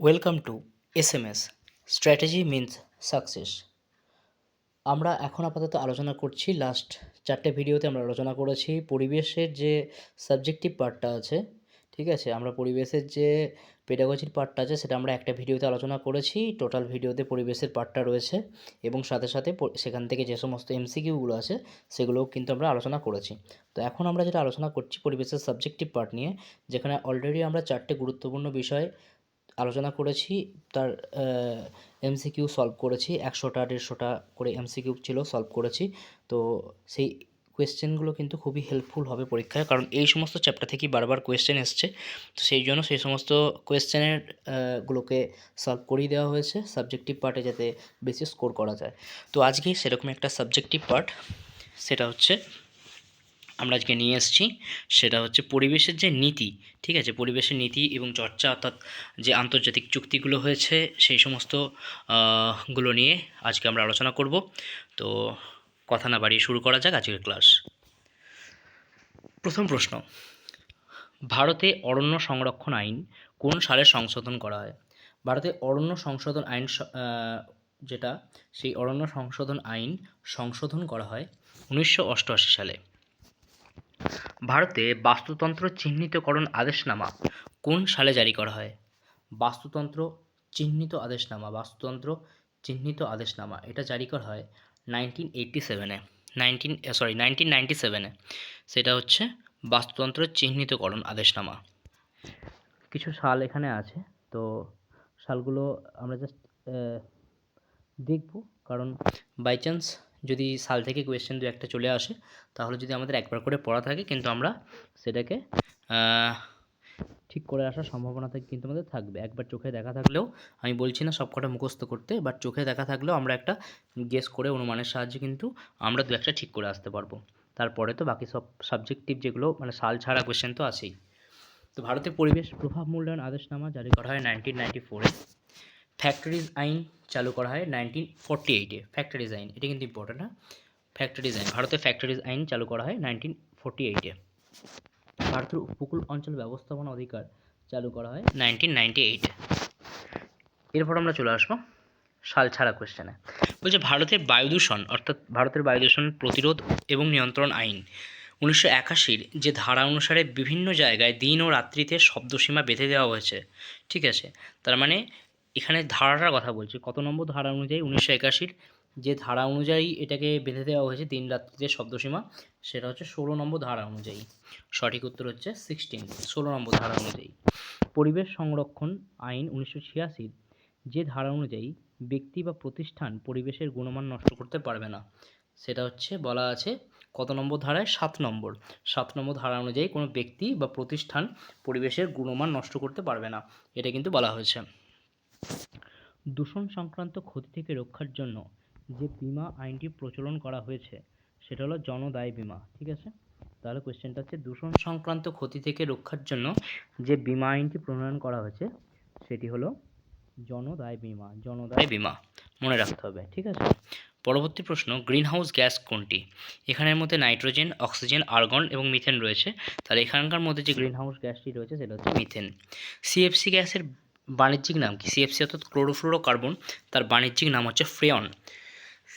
Welcome to S M S strategy means success আমরা এখন আপাতত আলোচনা করছি লাস্ট চারটে ভিডিওতে আমরা আলোচনা করেছি পরিবেশের যে সাবজেক্টিভ পার্টটা আছে, ঠিক আছে? আমরা পরিবেশের যে পেডাগজির পার্টটা আছে সেটা আমরা একটা ভিডিওতে আলোচনা করেছি টোটাল ভিডিওতে পরিবেশের পার্টটা রয়েছে এবং সাথে সাথে সেখান থেকে যে সমস্ত এমসিকিউগুলো আছে সেগুলোও কিন্তু আমরা আলোচনা করেছি। তো এখন আমরা যেটা আলোচনা করছি পরিবেশের সাবজেক্টিভ পার্ট নিয়ে, যেখানে অলরেডি আমরা চারটে গুরুত্বপূর্ণ বিষয় আলোচনা করেছি, তার এমসিকিউ সলভ করেছি, একশোটা, দেড়শোটা করে এমসিকিউ ছিল সলভ করেছি। তো সেই কোয়েশ্চেনগুলো কিন্তু খুবই হেল্পফুল হবে পরীক্ষায়, কারণ এই সমস্ত চ্যাপ্টার থেকেই বারবার কোয়েশ্চেন এসছে। তো সেই জন্য সেই সমস্ত কোয়েশ্চেনের গুলোকে সলভ করিয়ে দেওয়া হয়েছে সাবজেক্টিভ পার্টে যাতে বেশি স্কোর করা যায়। তো আজকে সেরকম একটা সাবজেক্টিভ পার্ট সেটা হচ্ছে আমরা আজকে নিয়ে এসেছি, সেটা হচ্ছে পরিবেশের যে নীতি, ঠিক আছে? পরিবেশের নীতি এবং চর্চা অর্থাৎ যে আন্তর্জাতিক চুক্তিগুলো হয়েছে, সেই সমস্তগুলো নিয়ে আজকে আমরা আলোচনা করব। তো কথা না বাড়িয়ে শুরু করা যাক আজকের ক্লাস। প্রথম প্রশ্ন, ভারতে অরণ্য সংরক্ষণ আইন কোন সালে সংশোধন করা হয়? ভারতে অরণ্য সংশোধন আইন যেটা, সেই অরণ্য সংশোধন আইন সংশোধন করা হয় উনিশশো অষ্টআশি সালে। ভারতে বাস্তুতন্ত্র চিহ্নিতকরণ আদেশনামা কোন সালে জারি করা হয়? বাস্তুতন্ত্র চিহ্নিত আদেশনামা, বাস্তুতন্ত্র চিহ্নিত আদেশনামা, এটা জারি করা হয় নাইনটিন এইটটি সেভেনে নাইনটিন সরি নাইনটিন নাইনটি সেভেনে সেটা হচ্ছে বাস্তুতন্ত্র চিহ্নিতকরণ আদেশনামা। কিছু সাল এখানে আছে, তো সালগুলো আমরা জাস্ট দেখব, কারণ বাই চান্স যদি সাল থেকে কোয়েশ্চেন দু একটা চলে আসে, তাহলে যদি আমাদের একবার করে পড়া থাকে, কিন্তু আমরা সেটাকে ঠিক করে আসার সম্ভাবনা থেকে কিন্তু আমাদের থাকবে। একবার চোখে দেখা থাকলেও, আমি বলছি না সব কটা মুখস্থ করতে বাট চোখে দেখা থাকলেও আমরা একটা গেস করে অনুমানের সাহায্যে কিন্তু আমরা দু একটা ঠিক করে আসতে পারব। তারপরে তো বাকি সব সাবজেক্টিভ যেগুলো মানে সাল ছাড়া কোয়েশ্চেন তো আছেই। তো ভারতের পরিবেশ প্রভাব মূল্যায়ন আদেশনামা জারি করা হয় নাইনটিন নাইনটি ফোরে ফ্যাক্টরিজ আইন চালু করা হয় নাইনটিন ফোরটি এইটে ফ্যাক্টরিজ আইন, এটা কিন্তু ইম্পর্টেন্ট হ্যাঁ? ফ্যাক্টরিজ আইন, ভারতে ফ্যাক্টরিজ আইন চালু করা হয় নাইনটিন ফোরটি এইটে ভারতের উপকূল অঞ্চল ব্যবস্থাপনা অধিকার চালু করা হয় নাইনটিন নাইনটি এইটে এরপর আমরা চলে আসব সাল ছাড়া কোয়েশ্চেনে বলছে, ভারতের বায়ু দূষণ, অর্থাৎ ভারতের বায়ু দূষণ প্রতিরোধ এবং নিয়ন্ত্রণ আইন, উনিশশো একাশির যে ধারা অনুসারে বিভিন্ন জায়গায় দিন ও রাত্রিতে শব্দসীমা বেঁধে দেওয়া হয়েছে। ঠিক আছে? তার মানে এখানে ধারাটার কথা বলছি। কত নম্বর ধারা অনুযায়ী? উনিশশো একাশির যে ধারা অনুযায়ী এটাকে বেঁধে দেওয়া হয়েছে দিন রাত্রিতে শব্দসীমা, সেটা হচ্ছে ষোলো নম্বর ধারা অনুযায়ী। সঠিক উত্তর হচ্ছে সিক্সটিন ষোলো নম্বর ধারা অনুযায়ী। পরিবেশ সংরক্ষণ আইন উনিশশো ছিয়াশির যে ধারা অনুযায়ী ব্যক্তি বা প্রতিষ্ঠান পরিবেশের গুণমান নষ্ট করতে পারবে না, সেটা হচ্ছে বলা আছে কত নম্বর ধারায়? সাত নম্বর। সাত নম্বর ধারা অনুযায়ী কোনো ব্যক্তি বা প্রতিষ্ঠান পরিবেশের গুণমান নষ্ট করতে পারবে না, এটা কিন্তু বলা হয়েছে। দূষণ সংক্রান্ত ক্ষতি থেকে রক্ষার জন্য যে বীমা আইনটি প্রচলন করা হয়েছে সেটা হলো জনদায় বীমা ঠিক আছে? তাহলে কোয়েশ্চেনটা হচ্ছে দূষণ সংক্রান্ত ক্ষতি থেকে রক্ষার জন্য যে বীমা আইনটি প্রণয়ন করা হয়েছে সেটি হলো জনদায় বীমা জনদায় বীমা মনে রাখতে হবে ঠিক আছে? পরবর্তী প্রশ্ন গ্রিনহাউস গ্যাস কোনটি? এখানের মধ্যে নাইট্রোজেন অক্সিজেন আর্গন এবং মিথেন রয়েছে। তাহলে এখানকার মধ্যে যে গ্রিনহাউস গ্যাসটি রয়েছে সেটা হচ্ছে মিথেন। সিএফসি গ্যাসের বাণিজ্যিক নাম কি? সিএফসি অর্থাৎ ক্লোরোফ্লোরো কার্বন তার বাণিজ্যিক নাম হচ্ছে ফ্রেয়ন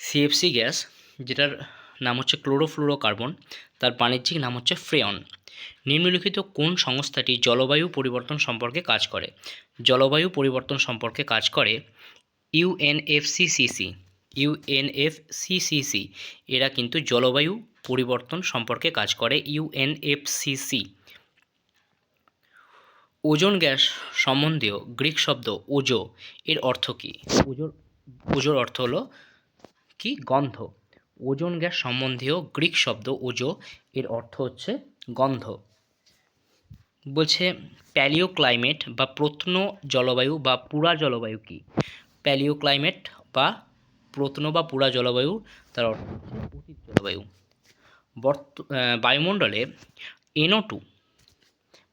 সিএফসি গ্যাস যেটার নাম হচ্ছে ক্লোরোফ্লোরো কার্বন তার বাণিজ্যিক নাম হচ্ছে ফ্রেয়ন নিম্নলিখিত কোন সংস্থাটি জলবায়ু পরিবর্তন সম্পর্কে কাজ করে? জলবায়ু পরিবর্তন সম্পর্কে কাজ করে ইউএনএফসিসিসি ইউএনএফসিসিসি এরা কিন্তু জলবায়ু পরিবর্তন সম্পর্কে কাজ করে ইউএনএফসিসি ওজোন গ্যাস সম্বন্ধীয় গ্রিক শব্দ ওজো এর অর্থ কী? ওজোর ওজোর অর্থ হলো কি? গন্ধ। ওজোন গ্যাস সম্বন্ধীয় গ্রিক শব্দ ওজো এর অর্থ হচ্ছে গন্ধ। বলছে প্যালিও ক্লাইমেট বা প্রত্ন জলবায়ু বা পুরা জলবায়ু কি? প্যালিও ক্লাইমেট বা প্রত্ন বা পুরা জলবায়ু, তার অর্থ হচ্ছে জলবায়ু। বর্ত বায়ুমণ্ডলে এনও টু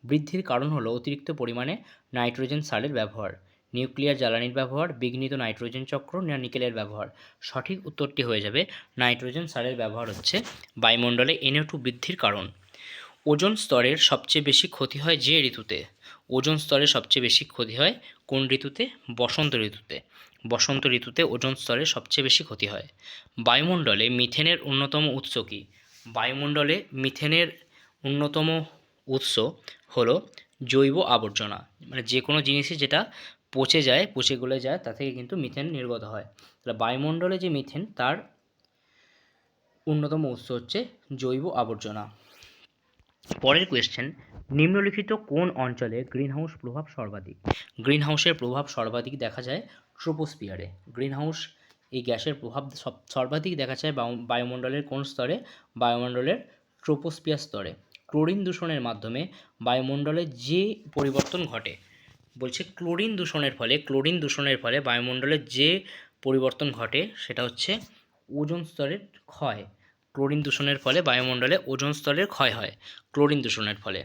বৃদ্ধির কারণ হলো অতিরিক্ত পরিমাণে নাইট্রোজেন সারের ব্যবহার, নিউক্লিয়ার জ্বালানির ব্যবহার, বিঘ্নিত নাইট্রোজেন চক্র, না নিকেলের ব্যবহার। সঠিক উত্তরটি হয়ে যাবে, নাইট্রোজেন সারের ব্যবহার হচ্ছে বায়ুমণ্ডলে এনও টু বৃদ্ধির কারণ। ওজন স্তরের সবচেয়ে বেশি ক্ষতি হয় যে ঋতুতে? ওজন স্তরের সবচেয়ে বেশি ক্ষতি হয় কোন ঋতুতে? বসন্ত ঋতুতে। বসন্ত ঋতুতে ওজন স্তরের সবচেয়ে বেশি ক্ষতি হয়। বায়ুমণ্ডলে মিথেনের অন্যতম উৎস কী? বায়ুমণ্ডলে মিথেনের অন্যতম উৎস হলো জৈব আবর্জনা। মানে যে কোনো জিনিসই যেটা পচে যায়, পচে গলে যায় তা থেকে কিন্তু মিথেন নির্গত হয়। তাহলে বায়ুমণ্ডলে যে মিথেন তার অন্যতম উৎস হচ্ছে জৈব আবর্জনা। পরের কোয়েশ্চেন নিম্নলিখিত কোন অঞ্চলে গ্রিনহাউস প্রভাব সর্বাধিক? গ্রিনহাউসের প্রভাব সর্বাধিক দেখা যায় ট্রোপোস্পিয়ারে গ্রিনহাউস এই গ্যাসের প্রভাব সর্বাধিক দেখা যায় বায়ু- বায়ুমণ্ডলের কোন স্তরে? বায়ুমণ্ডলের ট্রোপোস্পিয়ার স্তরে ক্লোরিন দূষণের মাধ্যমে বায়ুমণ্ডলে যে পরিবর্তন ঘটে, বলছে ক্লোরিন দূষণের ফলে, ক্লোরিন দূষণের ফলে বায়ুমণ্ডলে যে পরিবর্তন ঘটে সেটা হচ্ছে ওজন স্তরের ক্ষয়। ক্লোরিন দূষণের ফলে বায়ুমণ্ডলে ওজোন স্তরের ক্ষয় হয় ক্লোরিন দূষণের ফলে।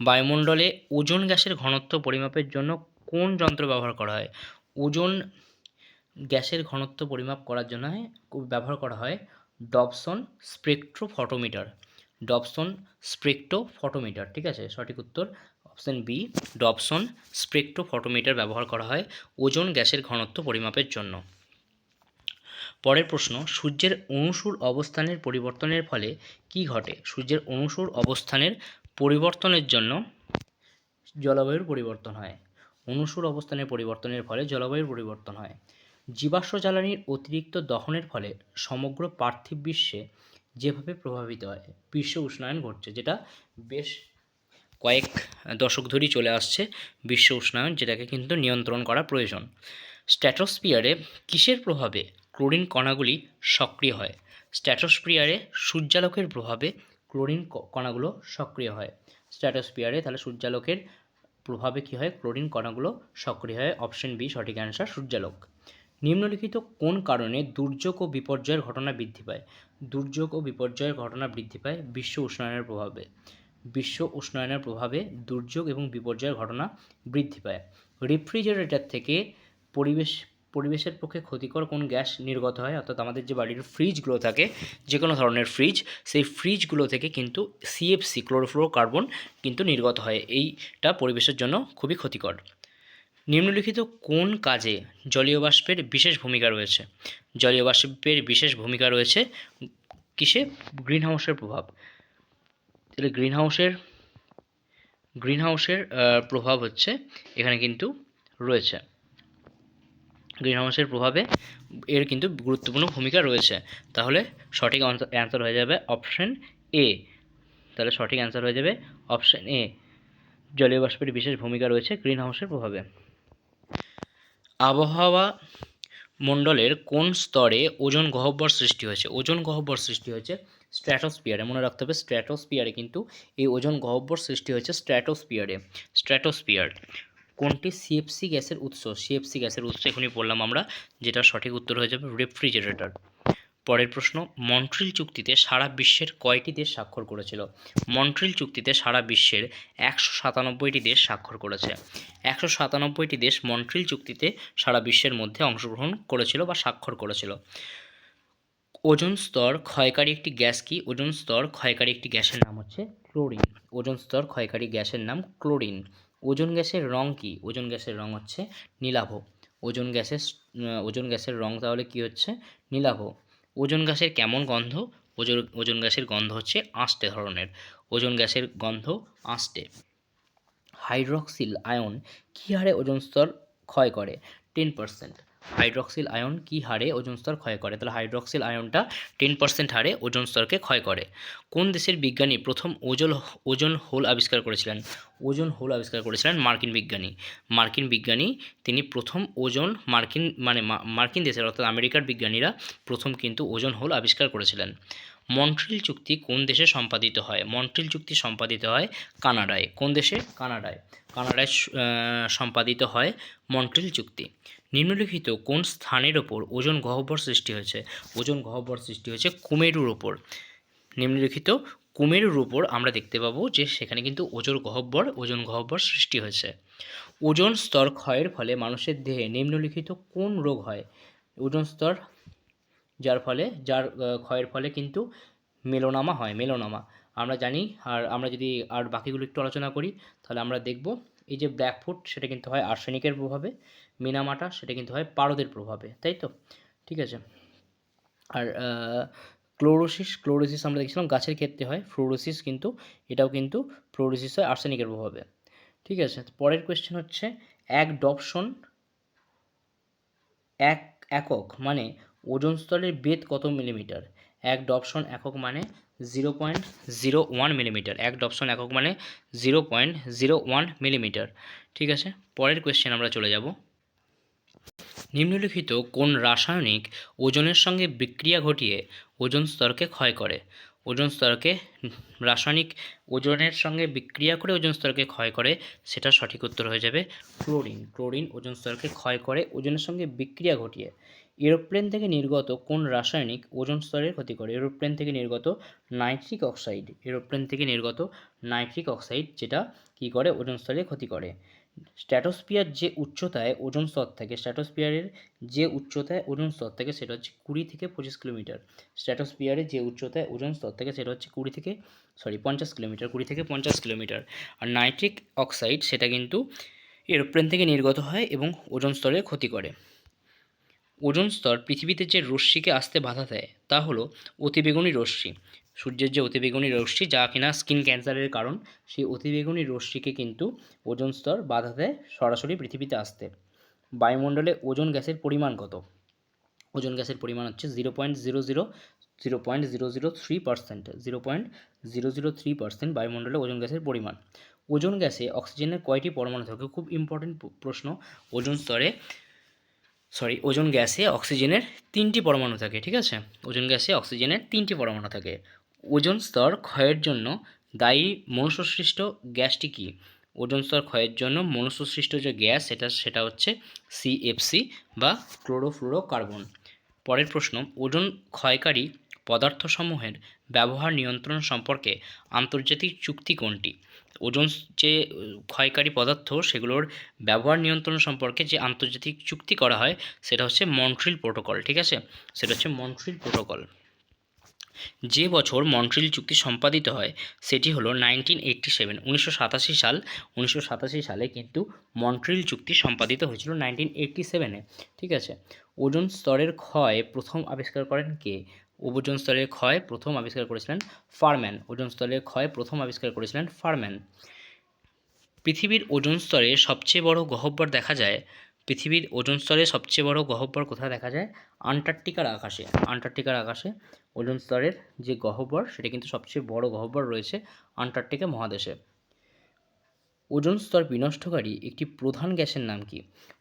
বায়ুমণ্ডলে ওজোন গ্যাসের ঘনত্ব পরিমাপের জন্য কোন যন্ত্র ব্যবহার করা হয়? ওজোন গ্যাসের ঘনত্ব পরিমাপ করার জন্য ব্যবহার করা হয় Dobson spectrophotometer. Dobson spectrophotometer ঠিক আছে? সঠিক উত্তর option B, Dobson spectrophotometer ব্যবহার করা হয় ওজন গ্যাসের ঘনত্ব পরিমাপের জন্য। পরের প্রশ্ন, সূর্যের অনুসুর অবস্থানের পরিবর্তনের ফলে কি ঘটে? সূর্যের অনুসুর অবস্থানের পরিবর্তনের জন্য জলবায়ুর পরিবর্তন হয়। অনুসুর অবস্থানের পরিবর্তনের ফলে জলবায়ুর পরিবর্তন হয়। জীবাশ্ম জ্বালানির অতিরিক্ত দহনের ফলে সমগ্র পার্থিব বিশ্বে যেভাবে প্রভাবিত হয়। বিশ্ব উষ্ণায়ন ঘটছে, যেটা বেশ কয়েক দশক ধরেই চলে আসছে বিশ্ব উষ্ণায়ন, যেটাকে কিন্তু নিয়ন্ত্রণ করা প্রয়োজন। স্ট্র্যাটোস্পিয়ারে কিসের প্রভাবে ক্লোরিন কণাগুলি সক্রিয় হয়? স্ট্র্যাটোস্পিয়ারে সূর্যালোকের প্রভাবে ক্লোরিন কণাগুলো সক্রিয় হয়। স্ট্র্যাটোস্পিয়ারে তাহলে সূর্যালোকের প্রভাবে কী হয়? ক্লোরিন কণাগুলো সক্রিয় হয়। অপশন বি, সঠিক অ্যান্সার সূর্যালোক। নিম্নলিখিত কোন কারণে দুর্যোগ ও বিপর্যয়ের ঘটনা বৃদ্ধি পায়? দুর্যোগ ও বিপর্যয়ের ঘটনা বৃদ্ধি পায় বিশ্ব উষ্ণায়নের প্রভাবে। বিশ্ব উষ্ণায়নের প্রভাবে দুর্যোগ এবং বিপর্যয়ের ঘটনা বৃদ্ধি পায়। রেফ্রিজারেটর থেকে পরিবেশ, পরিবেশের পক্ষে ক্ষতিকর কোন গ্যাস নির্গত হয়? অর্থাৎ আমাদের যে বাড়ির ফ্রিজগুলো থাকে যে কোনো ধরনের ফ্রিজ, সেই ফ্রিজগুলো থেকে কিন্তু সিএফসি ক্লোরোফ্লোরো কার্বন কিন্তু নির্গত হয়। এইটা পরিবেশের জন্য খুবই ক্ষতিকর। নিম্নলিখিত কোন কাজে জলীয় বাষ্পের বিশেষ ভূমিকা রয়েছে? জলীয় বাষ্পের বিশেষ ভূমিকা রয়েছে কিসে? গ্রিন হাউসের প্রভাব। তাহলে গ্রিন হাউসের গ্রিন হাউসের প্রভাব হচ্ছে এখানে কিন্তু রয়েছে। গ্রিন হাউসের প্রভাবে এর কিন্তু গুরুত্বপূর্ণ ভূমিকা রয়েছে। তাহলে সঠিক অ্যান্সার হয়ে যাবে অপশন এ তাহলে সঠিক অ্যান্সার হয়ে যাবে অপশন এ জলীয় বাষ্পের বিশেষ ভূমিকা রয়েছে গ্রিন হাউসের প্রভাবে। আবহাওয়া মণ্ডলের কোন স্তরে ওজন গহ্বর সৃষ্টি হয়েছে? ওজন গহ্বর সৃষ্টি হয়েছে স্ট্র্যাটোস্পিয়ারে মনে রাখতে হবে স্ট্র্যাটোস্পিয়ারে কিন্তু এই ওজন গহ্বর সৃষ্টি হয়েছে স্ট্র্যাটোস্পিয়ারে স্ট্র্যাটোস্পিয়ার কোনটি? সিএফসি গ্যাসের উৎস। সিএফসি গ্যাসের উৎস এখনই বললাম আমরা যেটা সঠিক উত্তর হয়ে যাবে রেফ্রিজারেটর পরের প্রশ্ন, মন্ট্রিল চুক্তিতে সারা বিশ্বের কয়টি দেশ স্বাক্ষর করেছিল? মন্ট্রিল চুক্তিতে সারা বিশ্বের একশো সাতানব্বইটি দেশ স্বাক্ষর করেছে। একশো সাতানব্বইটি দেশ মন্ট্রিল চুক্তিতে সারা বিশ্বের মধ্যে অংশগ্রহণ করেছিল বা স্বাক্ষর করেছিল। ওজন স্তর ক্ষয়কারী একটি গ্যাস কি? ওজন স্তর ক্ষয়কারী একটি গ্যাসের নাম হচ্ছে ক্লোরিন। ওজন স্তর ক্ষয়কারী গ্যাসের নাম ক্লোরিন। ওজন গ্যাসের রং কি? ওজন গ্যাসের রং হচ্ছে নীলাভ। ওজন গ্যাসের ওজন গ্যাসের রং তাহলে কি হচ্ছে? নীলাভ। ওজন গ্যাসের কেমন গন্ধ? ওজন ওজন গ্যাসের গন্ধ হচ্ছে আষ্টে ধরনের। ওজন গ্যাসের গন্ধ আঁশটে। হাইড্রক্সিল আয়ন কী হারে ওজন স্তর ক্ষয় করে? Ten percent. হাইড্রক্সিল আয়ন কী হারে ওজন স্তর ক্ষয় করে? তাহলে হাইড্রক্সিল আয়নটা টেন পার্সেন্ট হারে ওজন স্তরকে ক্ষয় করে। কোন দেশের বিজ্ঞানী প্রথম ওজন ওজন হোল আবিষ্কার করেছিলেন? ওজন হোল আবিষ্কার করেছিলেন মার্কিন বিজ্ঞানী। মার্কিন বিজ্ঞানী, তিনি প্রথম ওজন মার্কিন মানে মার্কিন দেশের, অর্থাৎ আমেরিকার বিজ্ঞানীরা প্রথম কিন্তু ওজন হোল আবিষ্কার করেছিলেন। মন্ট্রিল চুক্তি কোন দেশে সম্পাদিত হয়? মন্ট্রিল চুক্তি সম্পাদিত হয় কানাডায়। কোন দেশে? কানাডায়। কানাডায় সম্পাদিত হয় মন্ট্রিল চুক্তি। নিম্নলিখিত কোন স্থানের ওপর ওজন গহ্বর সৃষ্টি হয়েছে? ওজন গহ্বর সৃষ্টি হয়েছে কুমেরুর ওপর। নিম্নলিখিত কুমেরুর উপর আমরা দেখতে পাবো যে সেখানে কিন্তু ওজন গহ্বর ওজন গহ্বর সৃষ্টি হয়েছে। ওজন স্তর ক্ষয়ের ফলে মানুষের দেহে নিম্নলিখিত কোন রোগ হয়? ওজন স্তর, যার ফলে, যার ক্ষয়ের ফলে কিন্তু মেলোনামা হয়, মেলোনামা। আমরা জানি। আর আমরা যদি আর বাকিগুলো একটু আলোচনা করি, তাহলে আমরা দেখব এই যে ব্ল্যাকফুট সেটা কিন্তু হয় আর্সেনিকের প্রভাবে, মিনামাটা সেটা কিন্তু হয় পারদের প্রভাবে, তাই তো? ঠিক আছে। আর ক্লোরোসিস ক্লোরোসিস আমরা দেখছিলাম গাছের ক্ষেত্রে হয় ফ্লোরোসিস কিন্তু, এটাও কিন্তু ফ্লোরোসিস হয় আর্সেনিকের প্রভাবে। ঠিক আছে পরের কোয়েশ্চেন হচ্ছে এক ডপশন এক, একক মানে ওজন স্তরের বেদ কত মিলিমিটার এক ডপশন একক মানে zero point zero one millimetre এক ডপশন একক মানে zero point zero one millimetre ঠিক আছে? পরের কোয়েশ্চেন আমরা চলে যাব। নিম্নলিখিত কোন রাসায়নিক ওজনের সঙ্গে বিক্রিয়া ঘটিয়ে ওজন স্তরকে ক্ষয় করে? ওজন স্তরকে, রাসায়নিক ওজনের সঙ্গে বিক্রিয়া করে ওজন স্তরকে ক্ষয় করে সেটা সঠিক উত্তর হয়ে যাবে ক্লোরিন। ক্লোরিন ওজন স্তরকে ক্ষয় করে, ওজনের সঙ্গে বিক্রিয়া ঘটিয়ে। এরোপ্লেন থেকে নির্গত কোন রাসায়নিক ওজন স্তরের ক্ষতি করে? এরোপ্লেন থেকে নির্গত নাইট্রিক অক্সাইড। এরোপ্লেন থেকে নির্গত নাইট্রিক অক্সাইড যেটা কী করে? ওজন স্তরের ক্ষতি করে। স্ট্র্যাটোস্পিয়ার যে উচ্চতায় ওজন স্তর থাকে স্ট্র্যাটোস্পিয়ারের যে উচ্চতায় ওজন স্তর থাকে সেটা হচ্ছে কুড়ি থেকে পঁচিশ কিলোমিটার। স্ট্র্যাটোস্পিয়ারের যে উচ্চতায় ওজন স্তর থাকে সেটা হচ্ছে কুড়ি থেকে সরি পঞ্চাশ কিলোমিটার, কুড়ি থেকে পঞ্চাশ কিলোমিটার। আর নাইট্রিক অক্সাইড সেটা কিন্তু এরোপ্লেন থেকে নির্গত হয় এবং ওজন স্তরে ক্ষতি করে। ওজন স্তর পৃথিবীতে যে রশ্মিকে আসতে বাধা দেয়, তা হলো অতিবেগুনি রশ্মি। সূর্যের যে অতিবেগুনি রশ্মি, যা কিনা স্কিন ক্যান্সারের কারণ, সেই অতিবেগুনি রশ্মিকে কিন্তু ওজন স্তর বাধা দেয় সরাসরি পৃথিবীতে আসতে। বায়ুমণ্ডলে ওজন গ্যাসের পরিমাণ কত? ওজন গ্যাসের পরিমাণ হচ্ছে zero point zero zero zero point zero zero three percent, zero point zero zero three percent বায়ুমণ্ডলে ওজন গ্যাসের পরিমাণ। ওজন গ্যাসে অক্সিজেনের কয়টি পরমাণু থাকে? খুব ইম্পর্টেন্ট প্রশ্ন। ওজন স্তরে সরি, ওজন গ্যাসে অক্সিজেনের তিনটি পরমাণু থাকে, ঠিক আছে? ওজন গ্যাসে অক্সিজেনের তিনটি পরমাণু থাকে। ওজন স্তর ক্ষয়ের জন্য দায়ী মনুষ্যসৃষ্ট গ্যাসটি কী? ওজন স্তর ক্ষয়ের জন্য মনুষ্যসৃষ্ট যে গ্যাস, সেটা সেটা হচ্ছে সিএফসি বা ক্লোরোফ্লোরোকার্বন। পরের প্রশ্ন, ওজন ক্ষয়কারী পদার্থসমূহের ব্যবহার নিয়ন্ত্রণ সম্পর্কে আন্তর্জাতিক চুক্তি কোনটি? ওজন যে ক্ষয়কারী পদার্থ, সেগুলোর ব্যবহার নিয়ন্ত্রণ সম্পর্কে যে আন্তর্জাতিক চুক্তি করা হয়, সেটা হচ্ছে মন্ট্রিল প্রোটোকল, ঠিক আছে? সেটা হচ্ছে মন্ট্রিল প্রোটোকল। যে বছর মন্ট্রিল চুক্তি সম্পাদিত হয়, সেটি হলো নাইনটিন এইট্টি সেভেন, উনিশশো সাতাশি সাল। উনিশশো সাতাশি সালে কিন্তু মন্ট্রিল চুক্তি সম্পাদিত হয়েছিল নাইনটিন এইট্টি সেভেনে, ঠিক আছে? ওজন স্তরের ক্ষয় প্রথম আবিষ্কার করেন কে? ওজন স্তরের ক্ষয় প্রথম আবিষ্কার করেছিলেন ফারম্যান। ওজন স্তরের ক্ষয় প্রথম আবিষ্কার করেছিলেন ফারম্যান। পৃথিবীর ওজন স্তরে সবচেয়ে বড় গহ্বর দেখা যায়, পৃথিবীর ওজন স্তরে সবচেয়ে বড় গহ্বর কোথায় দেখা যায়? আন্টার্কটিকার আকাশে। আন্টার্কটিকার আকাশে ওজন স্তরের যে গহ্বর সেটা কিন্তু সবচেয়ে বড় গহ্বর রয়েছে আন্টার্কটিকা মহাদেশে। ওজন স্তর বিনষ্টকারী একটি প্রধান গ্যাসের নাম কি?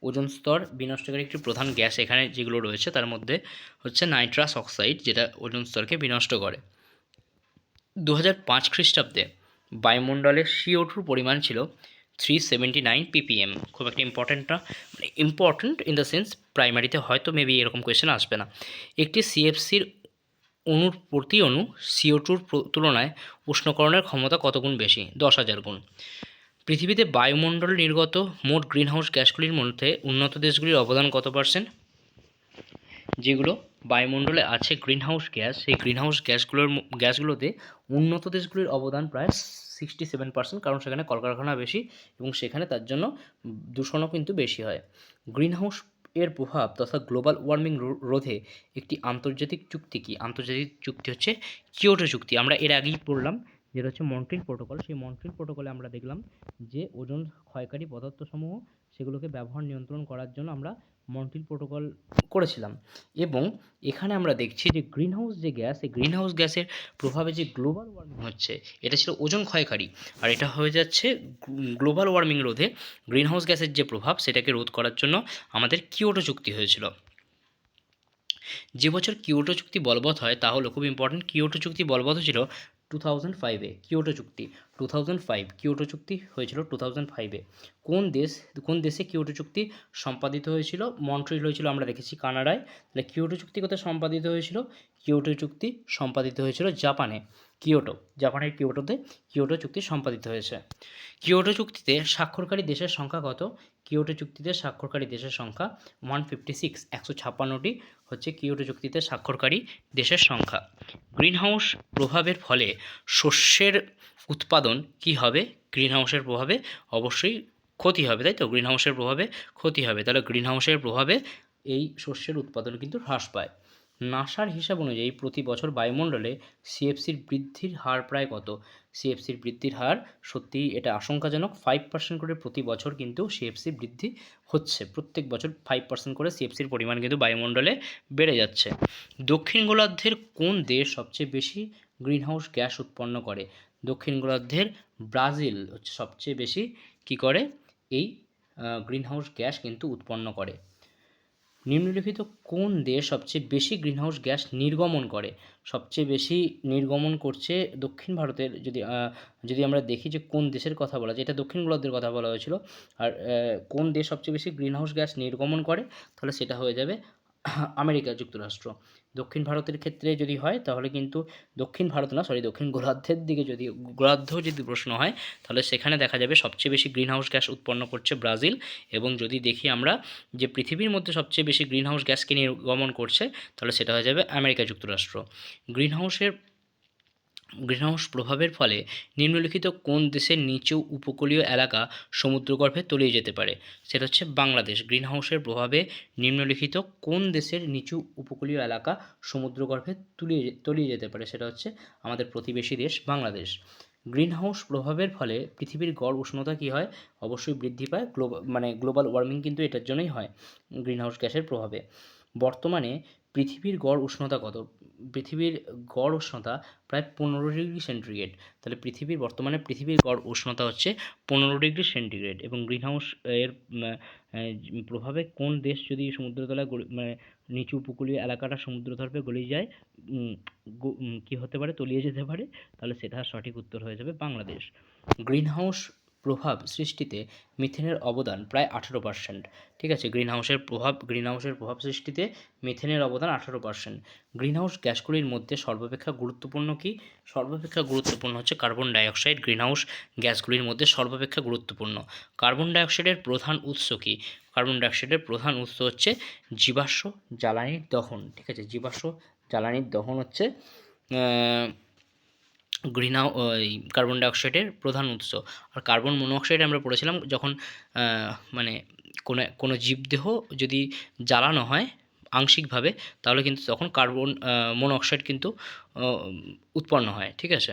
ওজন স্তর বিনষ্টকারী একটি প্রধান গ্যাস এখানে যেগুলো রয়েছে তার মধ্যে হচ্ছে নাইট্রাস অক্সাইড যেটা ওজন স্তরকে বিনষ্ট করে। দু হাজার পাঁচ খ্রিস্টাব্দে বায়ুমণ্ডলের সিও টুর পরিমাণ ছিল থ্রি সেভেন্টি নাইন পিপিএম খুব একটা ইম্পর্ট্যান্ট না মানে ইম্পর্ট্যান্ট ইন দ্য সেন্স প্রাইমারিতে হয়তো মেবি এরকম কোয়েশ্চেন আসবে না। একটি সিএফসির অণুর প্রতি অণু সিও টুর তুলনায় উষ্ণকরণের ক্ষমতা কত গুণ বেশি? দশ হাজার গুণ। পৃথিবীতে বায়ুমণ্ডল নির্গত মোট গ্রিনহাউস গ্যাসগুলির মধ্যে উন্নত দেশগুলির অবদান কত পার্সেন্ট? যেগুলো বায়ুমণ্ডলে আছে গ্রিনহাউস গ্যাস, সেই গ্রিনহাউস গ্যাসগুলোর গ্যাসগুলোতে উন্নত দেশগুলির অবদান প্রায় সিক্সটি সেভেন পার্সেন্ট কারণ সেখানে কলকারখানা বেশি এবং সেখানে তার জন্য দূষণও কিন্তু বেশি হয়। গ্রিনহাউস এর প্রভাব তথা গ্লোবাল ওয়ার্মিং রোধে একটি আন্তর্জাতিক চুক্তি কি? আন্তর্জাতিক চুক্তি হচ্ছে কিয়োটো চুক্তি। আমরা এর আগেই পড়লাম যেটা হচ্ছে মন্ট্রিল প্রোটোকল সেই মন্ট্রিল প্রোটোকলে আমরা দেখলাম যে ওজন ক্ষয়কারী পদার্থসমূহ সেগুলোকে ব্যবহার নিয়ন্ত্রণ করার জন্য আমরা মন্ট্রিল প্রোটোকল করেছিলাম। এবং এখানে আমরা দেখছি যে গ্রিনহাউস যে গ্যাস এই গ্রিনহাউস গ্যাসের প্রভাবে যে গ্লোবাল ওয়ার্মিং হচ্ছে, এটা ছিল ওজন ক্ষয়কারী। আর এটা হয়ে যাচ্ছে গ্লোবাল ওয়ার্মিং রোধে গ্রিনহাউস গ্যাসের যে প্রভাব, সেটাকে রোধ করার জন্য আমাদের কিওটো চুক্তি হয়েছিল। যে বছর কিওটো চুক্তি বলবৎ হয়, তা হলো খুব ইম্পর্টেন্ট কিয়োটো চুক্তি বলবৎ হয়েছিল টু থাউজেন্ড ফাইভে কিয়োটো চুক্তি। টু থাউজেন্ড ফাইভ কিয়োটো চুক্তি হয়েছিল টু থাউজেন্ড ফাইভে কোন দেশ, কোন দেশে কিয়োটো চুক্তি সম্পাদিত হয়েছিল? মন্ট্রিল হয়েছিল, আমরা দেখেছি কানাডায়। তাহলে কিয়োটো চুক্তি কোথায় সম্পাদিত হয়েছিল? কিয়োটো চুক্তি সম্পাদিত হয়েছিল জাপানে। কিয়োটো জাপানের কিয়োটোতে কিয়োটো চুক্তি সম্পাদিত হয়েছে। কিয়োটো চুক্তিতে স্বাক্ষরকারী দেশের সংখ্যা কত? কিয়োটো চুক্তিতে স্বাক্ষরকারী দেশের সংখ্যা ওয়ান ফিফটি সিক্স একশো ছাপ্পান্নটি হচ্ছে কিয়োটো চুক্তিতে স্বাক্ষরকারী দেশের সংখ্যা। গ্রিনহাউস প্রভাবের ফলে শস্যের উৎপাদন কি হবে? গ্রিনহাউসের প্রভাবে অবশ্যই ক্ষতি হবে, তাই তো? গ্রিন হাউসের প্রভাবে ক্ষতি হবে। তাহলে গ্রিন হাউসের প্রভাবে এই শস্যের উৎপাদন কিন্তু হ্রাস পায়। নাসার হিসাব অনুযায়ী প্রতি বছর বায়ুমণ্ডলে সিএফসির বৃদ্ধির হার প্রায় কত? সিএফসির বৃদ্ধির হার সত্যিই এটা আশঙ্কাজনক। ফাইভ পার্সেন্ট করে প্রতি বছর কিন্তু সিএফসি বৃদ্ধি হচ্ছে। প্রত্যেক বছর ফাইভ পার্সেন্ট করে সিএফসির পরিমাণ কিন্তু বায়ুমণ্ডলে বেড়ে যাচ্ছে। দক্ষিণ গোলার্ধের কোন দেশ সবচেয়ে বেশি গ্রিনহাউস গ্যাস উৎপন্ন করে? দক্ষিণ গোলার্ধের ব্রাজিল হচ্ছে সবচেয়ে বেশি কি করে? এই গ্রিনহাউস গ্যাস কিন্তু উৎপন্ন করে। নিম্নলিখিত কোন দেশ সবচেয়ে বেশি গ্রিনহাউস গ্যাস নির্গমন করে? সবচেয়ে বেশি নির্গমন করছে দক্ষিণ ভারতের যদি যদি আমরা দেখি যে কোন দেশের কথা বলা যায়, এটা দক্ষিণ গোলার্ধের কথা বলা হয়েছিল। আর কোন দেশ সবচেয়ে বেশি গ্রিনহাউস গ্যাস নির্গমন করে? তাহলে সেটা হয়ে যাবে আমেরিকা যুক্তরাষ্ট্র। দক্ষিণ ভারতের ক্ষেত্রে যদি হয়, তাহলে কিন্তু দক্ষিণ ভারত না সরি দক্ষিণ গোলার্ধের দিকে যদি, গোলার্ধ যদি প্রশ্ন হয়, তাহলে সেখানে দেখা যাবে সবচেয়ে বেশি গ্রিনহাউস গ্যাস উৎপন্ন করছে ব্রাজিল। এবং যদি দেখি আমরা যে পৃথিবীর মধ্যে সবচেয়ে বেশি গ্রিনহাউস গ্যাসকে নির্গমন করছে, তাহলে সেটা হয়ে যাবে আমেরিকা যুক্তরাষ্ট্র। গ্রিনহাউসের গ্রিনহাউস প্রভাবের ফলে নিম্নলিখিত কোন দেশের নিচু উপকূলীয় এলাকা সমুদ্রগর্ভে তলিয়ে যেতে পারে? সেটা হচ্ছে বাংলাদেশ। গ্রিনহাউসের প্রভাবে নিম্নলিখিত কোন দেশের নিচু উপকূলীয় এলাকা সমুদ্রগর্ভে তুলিয়ে তলিয়ে যেতে পারে? সেটা হচ্ছে আমাদের প্রতিবেশী দেশ বাংলাদেশ। গ্রিনহাউস প্রভাবের ফলে পৃথিবীর গড় উষ্ণতা কী হয়? অবশ্যই বৃদ্ধি পায়। গ্লোবাল মানে গ্লোবাল ওয়ার্মিং কিন্তু এটার জন্যই হয় গ্রিনহাউস গ্যাসের প্রভাবে। বর্তমানে পৃথিবীর গড় উষ্ণতা কত? পৃথিবীর গড় উষ্ণতা প্রায় পনেরো ডিগ্রি সেন্টিগ্রেড। তাহলে পৃথিবীর, বর্তমানে পৃথিবীর গড় উষ্ণতা হচ্ছে পনেরো ডিগ্রি সেন্টিগ্রেড এবং গ্রিনহাউস এর প্রভাবে কোন দেশ যদি সমুদ্রতলায় মানে নিচু উপকূলীয় এলাকাটা সমুদ্রতর্পে গলিয়ে যায় কি হতে পারে? তলিয়ে যেতে পারে? তাহলে সেটা সঠিক উত্তর হয়ে যাবে বাংলাদেশ। গ্রিনহাউস প্রভাব সৃষ্টিতে মিথেনের অবদান প্রায় আঠেরো পার্সেন্ট ঠিক আছে? গ্রিনহাউসের প্রভাব গ্রিনহাউসের প্রভাব সৃষ্টিতে মিথেনের অবদান আঠেরো পার্সেন্ট গ্রিনহাউস গ্যাসগুলির মধ্যে সর্বাপেক্ষা গুরুত্বপূর্ণ কি? সর্বাপেক্ষা গুরুত্বপূর্ণ হচ্ছে কার্বন ডাইঅক্সাইড। গ্রিনহাউস গ্যাসগুলির মধ্যে সর্বাপেক্ষা গুরুত্বপূর্ণ। কার্বন ডাইঅক্সাইডের প্রধান উৎস কি? কার্বন ডাইঅক্সাইডের প্রধান উৎস হচ্ছে জীবাশ্ম জ্বালানির দহন। ঠিক আছে? জীবাশ্ম জ্বালানির দহন হচ্ছে গ্রিনহাউ ওই কার্বন ডাইঅক্সাইডের প্রধান উৎস। আর কার্বন মনোঅক্সাইড আমরা পড়েছিলাম যখন মানে কোনো কোনো জীবদেহ যদি জ্বালানো হয় আংশিকভাবে, তাহলে কিন্তু তখন কার্বন মনোঅক্সাইড কিন্তু উৎপন্ন হয়, ঠিক আছে?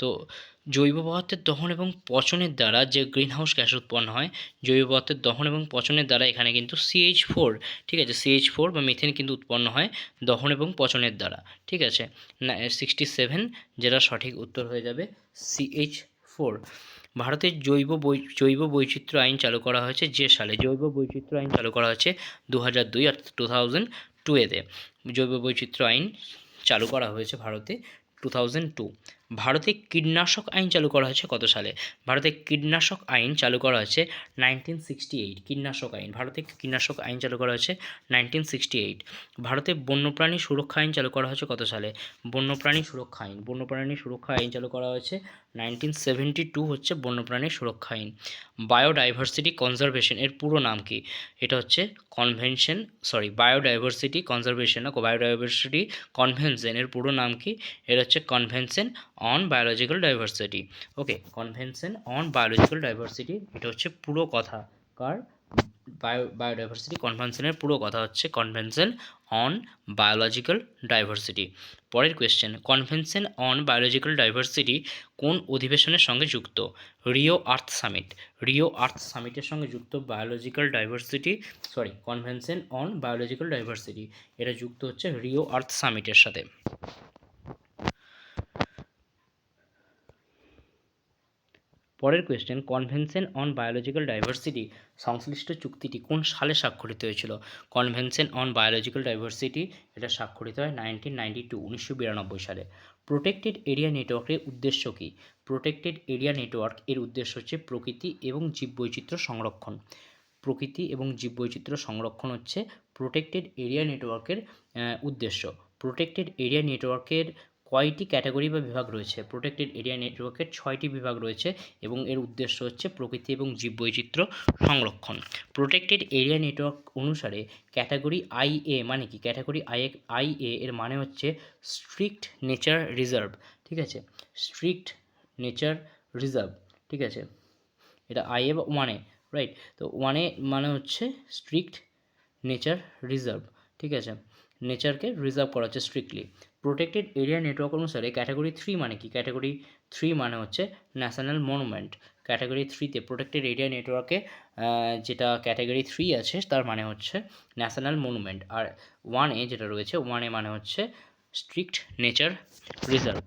তো জৈব পদার্থের দহন এবং পচনের দ্বারা যে গ্রিনহাউস গ্যাস উৎপন্ন হয়, জৈব পদার্থের দহন এবং পচনের দ্বারা এখানে কিন্তু সিএইচ ফোর ঠিক আছে? সিএইচ ফোর বা মিথেন কিন্তু উৎপন্ন হয় দহন এবং পচনের দ্বারা, ঠিক আছে? না সিক্সটি সেভেন যেটা সঠিক উত্তর হয়ে যাবে সিএইচ ফোর ভারতের জৈব বৈ, জৈব বৈচিত্র্য আইন চালু করা হয়েছে যে সালে? জৈব বৈচিত্র্য আইন চালু করা হয়েছে দু হাজার দুই অর্থাৎ টু থাউজেন্ড টুয়েতে জৈব বৈচিত্র্য আইন চালু করা হয়েছে ভারতে টু থাউজেন্ড টু ভারতে কীটনাশক আইন চালু করা হয়েছে কত সালে? ভারতে কীটনাশক আইন চালু করা হয়েছে নাইনটিন সিক্সটি এইট কীটনাশক আইন। ভারতে কীটনাশক আইন চালু করা হয়েছে নাইনটিন সিক্সটি এইট ভারতে বন্যপ্রাণী সুরক্ষা আইন চালু করা হয়েছে কত সালে? বন্যপ্রাণী সুরক্ষা আইন। বন্যপ্রাণী সুরক্ষা আইন চালু করা হয়েছে নাইনটিন সেভেন্টি টু হচ্ছে বন্যপ্রাণী সুরক্ষা আইন। বায়োডাইভার্সিটি কনজারভেশন, এর পুরো নাম কি? এটা হচ্ছে convention sorry biodiversity conservation biodiversity convention, এর পুরো নাম কি? এটা হচ্ছে convention on biological diversity okay convention on biological diversity এটা হচ্ছে পুরো কথা। কার? বায়ো বায়োডাইভার্সিটি কনভেনশনের পুরো কথা হচ্ছে কনভেনশন অন বায়োলজিক্যাল ডাইভার্সিটি পরের question convention on biological diversity কোন অধিবেশনের সঙ্গে যুক্ত? Rio Earth summit Rio Earth সামিটের সঙ্গে যুক্ত biological diversity sorry convention on biological diversity এটা যুক্ত হচ্ছে রিও আর্থ সামিটের সাথে। পরের question convention on biological diversity সংশ্লিষ্ট চুক্তিটি কোন সালে স্বাক্ষরিত হয়েছিল? কনভেনশন অন বায়োলজিক্যাল ডাইভার্সিটি এটা স্বাক্ষরিত হয় নাইনটিন নাইনটি টু উনিশশো বিরানব্বই সালে। প্রোটেক্টেড এরিয়া নেটওয়ার্কের উদ্দেশ্য কী? প্রোটেক্টেড এরিয়া নেটওয়ার্ক এর উদ্দেশ্য হচ্ছে প্রকৃতি এবং জীববৈচিত্র্য সংরক্ষণ। প্রকৃতি এবং জীববৈচিত্র্য সংরক্ষণ হচ্ছে প্রোটেক্টেড এরিয়া নেটওয়ার্কের উদ্দেশ্য। প্রোটেক্টেড এরিয়া নেটওয়ার্কের কয়টি ক্যাটাগরি বা বিভাগ রয়েছে? প্রোটেক্টেড এরিয়া নেটওয়ার্কের ছয়টি বিভাগ রয়েছে এবং এর উদ্দেশ্য হচ্ছে প্রকৃতি এবং জীববৈচিত্র্য সংরক্ষণ। প্রোটেক্টেড এরিয়া নেটওয়ার্ক অনুসারে ক্যাটাগরি আই এ মানে কি? Category I A I A এর মানে হচ্ছে স্ট্রিক্ট নেচার রিজার্ভ, ঠিক আছে? স্ট্রিক্ট নেচার রিজার্ভ, ঠিক আছে? এটা আই এ বা ওয়ানে রাইট? তো ওয়ানে মানে হচ্ছে স্ট্রিক্ট নেচার রিজার্ভ, ঠিক আছে? নেচারকে রিজার্ভ করা হচ্ছে স্ট্রিক্টলি। প্রোটেক্টেড এরিয়া নেটওয়ার্ক অনুসারে ক্যাটাগরি থ্রি মানে কি? ক্যাটাগরি থ্রি মানে হচ্ছে ন্যাশনাল মনুমেন্ট ক্যাটাগরি থ্রিতে প্রোটেক্টেড এরিয়া নেটওয়ার্কে যেটা ক্যাটাগরি থ্রি আছে, তার মানে হচ্ছে ন্যাশনাল মনুমেন্ট আর ওয়ান এ যেটা রয়েছে ওয়ান এ মানে হচ্ছে strict nature reserve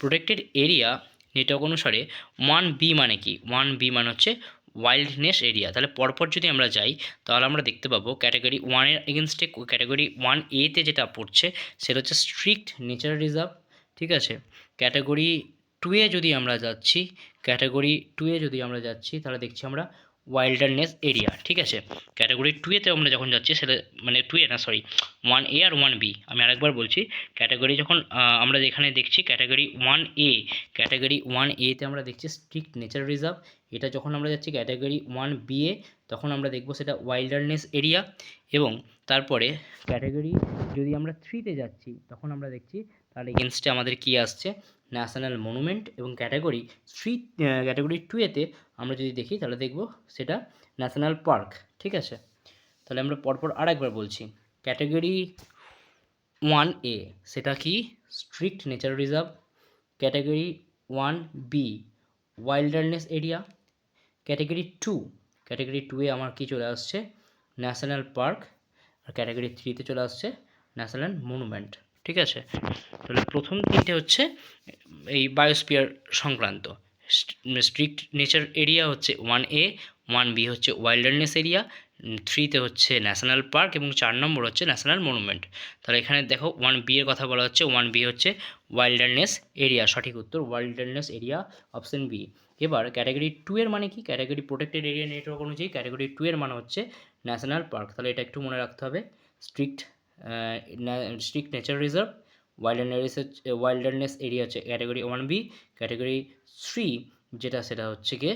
protected area network অনুসারে ওয়ান বি মানে কি? ওয়ান বি মানে হচ্ছে ওয়াইল্ডনেস এরিয়া তাহলে পরপর যদি আমরা যাই, তাহলে আমরা দেখতে পাবো ক্যাটাগরি ওয়ানের এগেনস্টে ক্যাটাগরি ওয়ান এতে যেটা পড়ছে, সেটা হচ্ছে স্ট্রিক্ট নেচার রিজার্ভ ঠিক আছে? ক্যাটাগরি টুয়ে যদি আমরা যাচ্ছি ক্যাটাগরি টুয়ে যদি আমরা যাচ্ছি, তাহলে দেখছি আমরা ওয়াইল্ডারনেস এরিয়া ঠিক আছে? ক্যাটাগরি টুয়েতে আমরা যখন যাচ্ছি, সেটা মানে টুয়ে না সরি ওয়ান এ আর ওয়ান বি আমি আরেকবার বলছি ক্যাটাগরি যখন আমরা এখানে দেখছি category one A category one এতে আমরা দেখছি স্ট্রিক্ট নেচার রিজার্ভ এটা যখন আমরা যাচ্ছি ক্যাটাগরি ওয়ান বি এ, তখন আমরা দেখব সেটা ওয়াইল্ডারনেস এরিয়া এবং তারপরে ক্যাটাগরি যদি আমরা থ্রিতে যাচ্ছি, তখন আমরা দেখছি, তার এগেনস্টে আমাদের কি আসছে? ন্যাশনাল মনুমেন্ট এবং ক্যাটাগরি থ্রি ক্যাটাগরি টুয়েতে আমরা যদি দেখি তাহলে দেখব সেটা ন্যাশনাল পার্ক, ঠিক আছে? তাহলে আমরা পরপর আরেকবার বলছি। ক্যাটাগরি ওয়ান এ সেটা কি? Strict nature reserve category one B wilderness area category two category টুয়ে আমার কি চলে আসছে? National park. আর ক্যাটাগরি থ্রিতে চলে আসছে ন্যাশনাল মনুমেন্ট। ঠিক আছে? তাহলে প্রথম তিনটে হচ্ছে এই বায়োস্পিয়ার সংক্রান্ত। স্ট্রিক্ট নেচার এরিয়া হচ্ছে ওয়ান এ ওয়ান বি হচ্ছে ওয়াইল্ডারনেস এরিয়া থ্রিতে হচ্ছে ন্যাশনাল পার্ক এবং চার নম্বর হচ্ছে ন্যাশনাল মনুমেন্ট তাহলে এখানে দেখো ওয়ান বি এর কথা বলা হচ্ছে ওয়ান বি হচ্ছে ওয়াইল্ডারনেস এরিয়া সঠিক উত্তর ওয়াইল্ডারনেস এরিয়া অপশন বি এবার ক্যাটাগরি টু এর মানে কি? ক্যাটাগরি প্রোটেক্টেড এরিয়া নেটওয়ার্ক অনুযায়ী ক্যাটাগরি টু এর মানে হচ্ছে ন্যাশনাল পার্ক তাহলে এটা একটু মনে রাখতে হবে। Strict strict nature reserve wilderness wilderness area হচ্ছে category one B category three যেটা সেটা হচ্ছে গিয়ে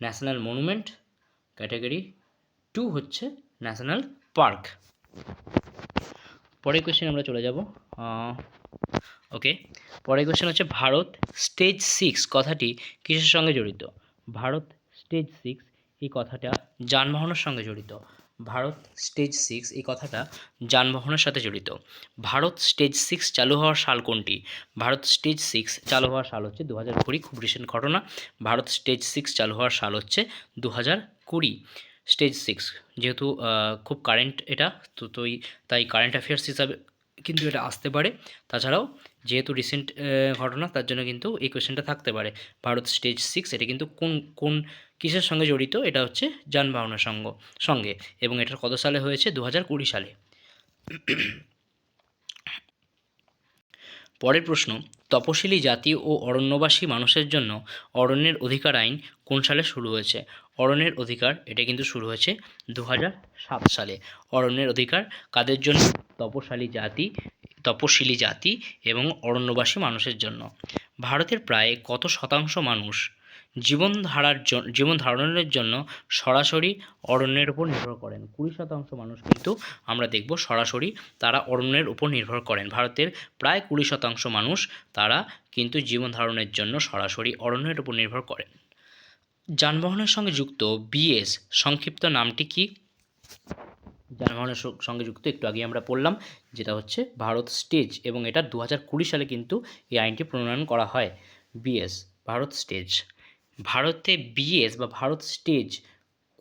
ন্যাশনাল মনুমেন্ট ক্যাটাগরি টু হচ্ছে ন্যাশনাল পার্ক পরের কোয়েশ্চেন আমরা চলে যাব। ওকে পরের কোয়েশ্চেন হচ্ছে ভারত স্টেজ সিক্স কথাটি কিসের সঙ্গে জড়িত? ভারত স্টেজ সিক্স এই কথাটা যানবাহনের সঙ্গে জড়িত। ভারত স্টেজ সিক্স, এই কথাটা যানবাহনের সাথে জড়িত। ভারত স্টেজ সিক্স চালু হওয়ার সাল কোনটি? ভারত স্টেজ সিক্স চালু হওয়ার সাল হচ্ছে দু হাজার কুড়ি, খুব রিসেন্ট ঘটনা। ভারত স্টেজ সিক্স চালু হওয়ার সাল হচ্ছে দু হাজার কুড়ি। স্টেজ সিক্স, যেহেতু খুব কারেন্ট এটা, তো তোই তাই কারেন্ট অ্যাফেয়ার্স হিসাবে কিন্তু এটা আসতে পারে। তাছাড়াও, যেহেতু রিসেন্ট ঘটনা, তার জন্য কিন্তু এই কোয়েশ্চেনটা থাকতে পারে। ভারত স্টেজ সিক্স, এটা কিন্তু কোন কোন কিসের সঙ্গে জড়িত? এটা হচ্ছে যানবাহনের সঙ্গ, সঙ্গে। এবং এটা কত সালে হয়েছে? দু হাজার কুড়ি সালে। পরের প্রশ্ন, তপশিলি জাতি ও অরণ্যবাসী মানুষের জন্য অরণ্যের অধিকার আইন কোন সালে শুরু হয়েছে? অরণ্যের অধিকার, এটা কিন্তু শুরু হয়েছে দু সালে। অরণ্যের অধিকার কাদের জন্য? তপশালী জাতি, তপশিলি জাতি এবং অরণ্যবাসী মানুষের জন্য। ভারতের প্রায় কত শতাংশ মানুষ জীবনধারার জন্য জীবন ধারণের জন্য সরাসরি অরণ্যের উপর নির্ভর করেন। কুড়ি শতাংশ মানুষ কিন্তু আমরা দেখব সরাসরি তারা অরণ্যের উপর নির্ভর করেন। ভারতের প্রায় কুড়ি শতাংশ মানুষ তারা কিন্তু জীবন ধারণের জন্য সরাসরি অরণ্যের উপর নির্ভর করেন। যানবাহনের সঙ্গে যুক্ত বিএস, সংক্ষিপ্ত নামটি কি? যানবাহনের সঙ্গে যুক্ত, একটু আগে আমরা পড়লাম, যেটা হচ্ছে ভারত স্টেজ এবং এটা দু হাজার কুড়ি সালে কিন্তু এই আইনটি প্রণয়ন করা হয়, বিএস, ভারত স্টেজ। ভারতে বিএস বা ভারত স্টেজ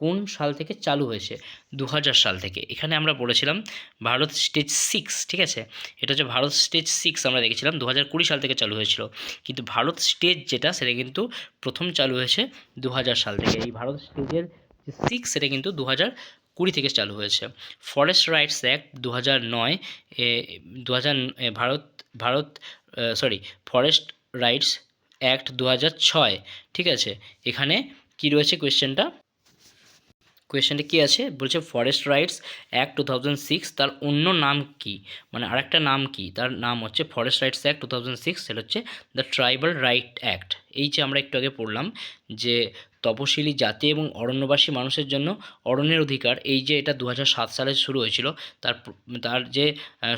কোন সাল থেকে চালু হয়েছে? দু হাজার সাল থেকে। এখানে আমরা বলেছিলাম ভারত স্টেজ সিক্স ঠিক আছে? এটা হচ্ছে ভারত স্টেজ সিক্স আমরা দেখেছিলাম দু সাল থেকে চালু হয়েছিল। কিন্তু ভারত স্টেজ যেটা, সেটা কিন্তু প্রথম চালু হয়েছে দু হাজার সাল থেকে। এই ভারত স্টেজের সিক্স সেটা কিন্তু দু কুড়ি থেকে চালু হয়েছে। ফরেস্ট রাইটস অ্যাক্ট দু হাজার নয় দু Bharat Bharat sorry forest rights act দু ছয়, ঠিক আছে? এখানে কি রয়েছে কোয়েশ্চেনটা কোয়েশ্চেনটা কী আছে? বলছে forest rights act two thousand six তার অন্য নাম কি? মানে আরেকটা নাম কি? তার নাম হচ্ছে forest rights act two thousand six সেটা হচ্ছে দ্য ট্রাইবাল রাইট অ্যাক্ট এই যে আমরা একটু আগে পড়লাম যে তপশিলি জাতি এবং অরণ্যবাসী মানুষের জন্য অরণ্যের অধিকার। এই যে এটা দু সালে শুরু হয়েছিল, তার তার যে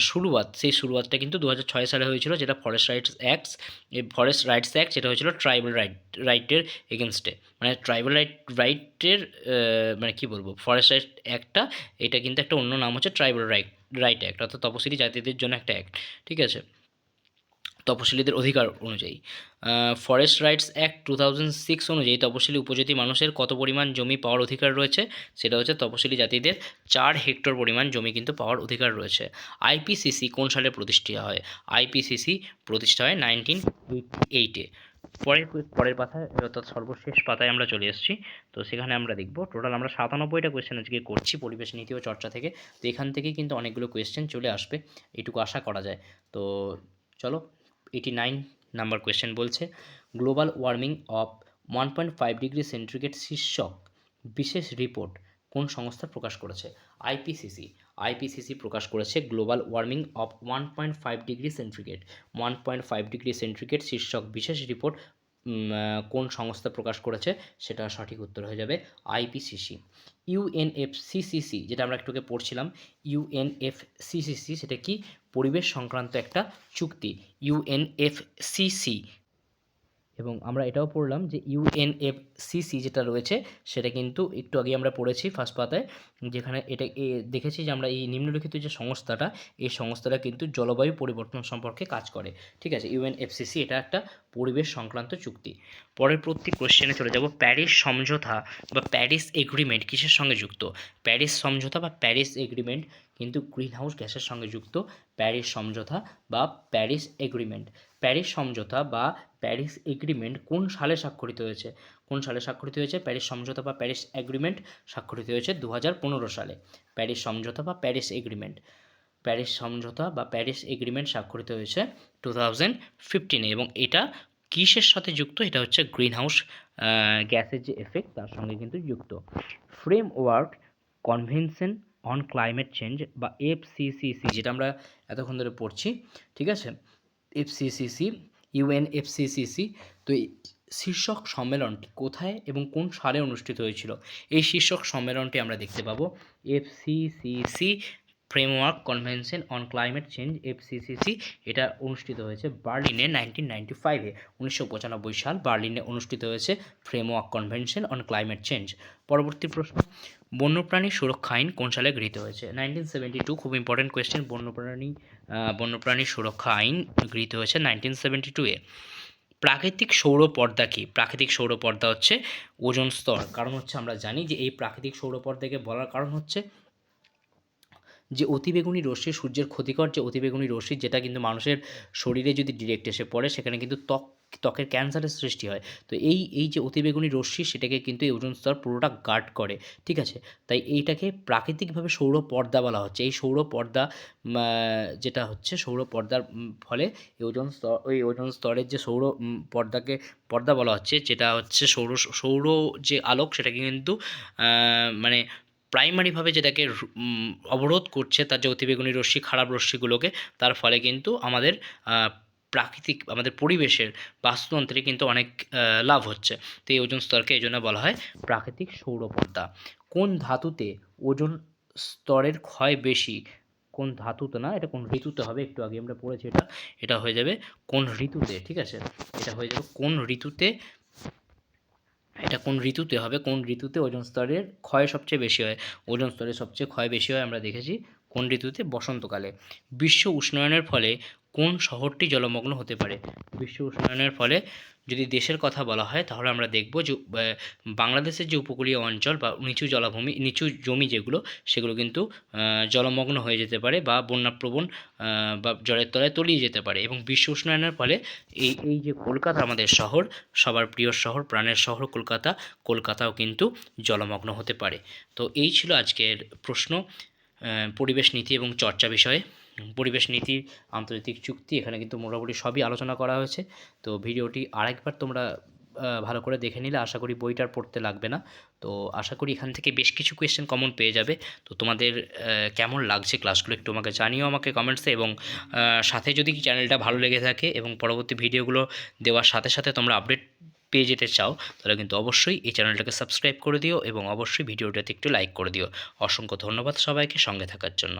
শুরুয়াত, সেই শুরুয়াতটা কিন্তু দু সালে হয়েছিল, যেটা ফরেস্ট রাইটস অ্যাক্টস এই ফরেস্ট রাইটস অ্যাক্ট যেটা হয়েছিল ট্রাইবাল রাইট রাইটের এগেনস্টে মানে ট্রাইবাল রাইট রাইটের মানে কী বলব ফরেস্ট রাইট অ্যাক্টটা এটা কিন্তু একটা অন্য নাম হচ্ছে ট্রাইবাল রাইট রাইট অ্যাক্ট অর্থাৎ তপশিলি জাতিদের জন্য একটা অ্যাক্ট ঠিক আছে? তপশিলীদের অধিকার অনুযায়ী। Forest rights act two thousand six অনুযায়ী তপশিলি উপজাতি মানুষের কত পরিমাণ জমি পাওয়ার অধিকার রয়েছে, সেটা হচ্ছে তপশিলি জাতিদের চার হেক্টর পরিমাণ জমি কিন্তু পাওয়ার অধিকার রয়েছে। আইপিসিসি কোন সালে প্রতিষ্ঠিত হয়? আইপিসিসি প্রতিষ্ঠা হয় নাইনটিন এইটে। পরের পরের পাতায়, অর্থাৎ সর্বশেষ পাতায় আমরা চলে এসেছি। তো সেখানে আমরা দেখব, টোটাল আমরা সাতানব্বইটা কোয়েশ্চেন আজকে করছি পরিবেশ নীতি ও চর্চা থেকে। তো এখান থেকেই কিন্তু অনেকগুলো কোয়েশ্চেন চলে আসবে, এটুকু আশা করা যায়। তো চলো এইটি নাইন নাম্বার কোয়েশ্চেন বলছে global warming of one point five degree centigrade শীর্ষক বিশেষ রিপোর্ট কোন সংস্থা প্রকাশ করেছে? আইপিসিসি আইপিসিসি প্রকাশ করেছে global warming of one point five degree centigrade one point five degree centigrade শীর্ষক বিশেষ রিপোর্ট কোন সংস্থা প্রকাশ করেছে? সেটা সঠিক উত্তর হয়ে যাবে আইপিসিসি ইউএনএফসিসিসি যেটা আমরা একটুকে পড়ছিলাম ইউএনএফসিসিসি সেটা কি? পরিবেশ সংক্রান্ত একটা চুক্তি ইউএনএফসিসি এবং আমরা এটাও পড়লাম যে ইউএনএফসিসি যেটা রয়েছে, সেটা কিন্তু একটু আগে আমরা পড়েছি ফার্স্ট পাতায়, যেখানে এটা দেখেছি যে আমরা এই নিম্নলিখিত যে সংস্থাটা, এই সংস্থাটা কিন্তু জলবায়ু পরিবর্তন সম্পর্কে কাজ করে। ঠিক আছে ইউএনএফসিসি এটা একটা পরিবেশ সংক্রান্ত চুক্তি। পরের প্রতি কোশ্চেনে চলে যাব প্যারিস সমঝোতা বা প্যারিস এগ্রিমেন্ট কিসের সঙ্গে যুক্ত? প্যারিস সমঝোতা বা প্যারিস এগ্রিমেন্ট কিন্তু গ্রিন হাউস গ্যাসের সঙ্গে যুক্ত প্যারিস সমঝোতা বা প্যারিস এগ্রিমেন্ট প্যারিস সমঝোতা বা প্যারিস এগ্রিমেন্ট কোন সালে স্বাক্ষরিত হয়েছে? কোন সালে স্বাক্ষরিত হয়েছে? প্যারিস সমঝোতা বা প্যারিস এগ্রিমেন্ট স্বাক্ষরিত হয়েছে দু হাজার পনেরো সালে। প্যারিস সমঝোতা বা প্যারিস এগ্রিমেন্ট প্যারিস সমঝোতা বা প্যারিস এগ্রিমেন্ট স্বাক্ষরিত হয়েছে টু থাউজেন্ড ফিফটিনে এবং এটা কিসের সাথে যুক্ত? এটা হচ্ছে গ্রিন হাউস গ্যাসের যে এফেক্ট তার সঙ্গে কিন্তু যুক্ত। Framework convention on climate change বা এফসিসিসি যেটা আমরা এতক্ষণ ধরে পড়ছি, ঠিক আছে? এফসিসিসি ইউএনএফসিসিসি তো এই শীর্ষক সম্মেলনটি কোথায় এবং কোন সালে অনুষ্ঠিত হয়েছিল? এই শীর্ষক সম্মেলনটি আমরা দেখতে পাবো FCCC framework convention on climate change FCCC এটা অনুষ্ঠিত হয়েছে বার্লিনে নাইনটিন নাইনটি ফাইভে উনিশশো পঁচানব্বই সাল বার্লিনে অনুষ্ঠিত হয়েছে framework convention on climate change পরবর্তী প্রশ্ন, বন্যপ্রাণী সুরক্ষা আইন কোন সালে গৃহীত হয়েছে? নাইনটিন সেভেন্টি টু খুব ইম্পর্টেন্ট কোয়েশ্চেন বন্যপ্রাণী বন্যপ্রাণী সুরক্ষা আইন গৃহীত হয়েছে নাইনটিন সেভেন্টি টুয়ে প্রাকৃতিক সৌর পর্দা কি? প্রাকৃতিক সৌর পর্দা হচ্ছে ওজন স্তর। কারণ হচ্ছে আমরা জানি যে এই প্রাকৃতিক সৌর পর্দাকে বলার কারণ হচ্ছে যে অতিবেগুনি রশ্মি সূর্যের ক্ষতিকর যে অতিবেগুনি রশ্মি, যেটা কিন্তু মানুষের শরীরে যদি ডিরেক্ট এসে পড়ে, সেখানে কিন্তু ত্বক, ত্বকের ক্যান্সারের সৃষ্টি হয়। তো এই এই যে অতিবেগুনি রশ্মি, সেটাকে কিন্তু এই ওজন স্তর পুরোটা গার্ড করে, ঠিক আছে? তাই এইটাকে প্রাকৃতিকভাবে সৌর পর্দা বলা হচ্ছে। এই সৌর পর্দা যেটা হচ্ছে, সৌর পর্দার ফলে এই ওজন স্তর, ওই ওজন স্তরের যে সৌর পর্দাকে, পর্দা বলা হচ্ছে, যেটা হচ্ছে সৌর সৌর যে আলোক, সেটাকে কিন্তু মানে প্রাইমারিভাবে যেটাকে অবরোধ করছে তার যে অতিবেগুনি রশ্মি, খারাপ রশ্মিগুলোকে, তার ফলে কিন্তু আমাদের প্রাকৃতিক, আমাদের পরিবেশের বাস্তুতন্ত্রে কিন্তু অনেক লাভ হচ্ছে। তো এই ওজন স্তরকে এই জন্য বলা হয় প্রাকৃতিক সৌরপর্দা কোন ধাতুতে ওজন স্তরের ক্ষয় বেশি? কোন ধাতুতে না, এটা কোন ঋতুতে হবে? একটু আগে আমরা পড়েছি এটা। এটা হয়ে যাবে কোন ঋতুতে, ঠিক আছে? এটা হয়ে যাবে কোন ঋতুতে এটা কোন ঋতুতে হবে? কোন ঋতুতে ওজন স্তরের ক্ষয় সবচেয়ে বেশি হয়? ওজন স্তরের সবচেয়ে ক্ষয় বেশি হয় আমরা দেখেছি কোন ঋতুতে? বসন্তকালে। বিশ্ব উষ্ণায়নের ফলে কোন শহরটি জলমগ্ন হতে পারে? বিশ্ব উষ্ণায়নের ফলে যদি দেশের কথা বলা হয়, তাহলে আমরা দেখব যে বাংলাদেশের যে উপকূলীয় অঞ্চল বা নিচু জলাভূমি, নিচু জমি যেগুলো, সেগুলো কিন্তু জলমগ্ন হয়ে যেতে পারে বা বন্যাপ্রবণ বা জলের তলায় তলিয়ে যেতে পারে এবং বিশ্ব উষ্ণায়নের ফলে এই এই যে কলকাতা আমাদের শহর, সবার প্রিয় শহর, প্রাণের শহর কলকাতা, কলকাতাও কিন্তু জলমগ্ন হতে পারে। তো এই ছিল আজকের প্রশ্ন পরিবেশ নীতি এবং চর্চা বিষয়ে। পরিবেশ নীতি, আন্তর্জাতিক চুক্তি, এখানে কিন্তু মোটামুটি সবই আলোচনা করা হয়েছে। তো ভিডিওটি আরেকবার তোমরা ভালো করে দেখে নিলে, আশা করি বইটার পড়তে লাগবে না। তো আশা করি এখান থেকে বেশ কিছু কোয়েশ্চেন কমন পেয়ে যাবে। তো তোমাদের কেমন লাগছে ক্লাসগুলো একটু আমাকে জানিও আমাকে কমেন্টসে এবং সাথে যদি চ্যানেলটা ভালো লেগে থাকে এবং পরবর্তী ভিডিওগুলো দেওয়ার সাথে সাথে তোমরা আপডেট পেয়ে যেতে চাও, তাহলে কিন্তু অবশ্যই এই চ্যানেলটাকে সাবস্ক্রাইব করে দিও এবং অবশ্যই ভিডিওটাতে একটু লাইক করে দিও। অসংখ্য ধন্যবাদ সবাইকে সঙ্গে থাকার জন্য।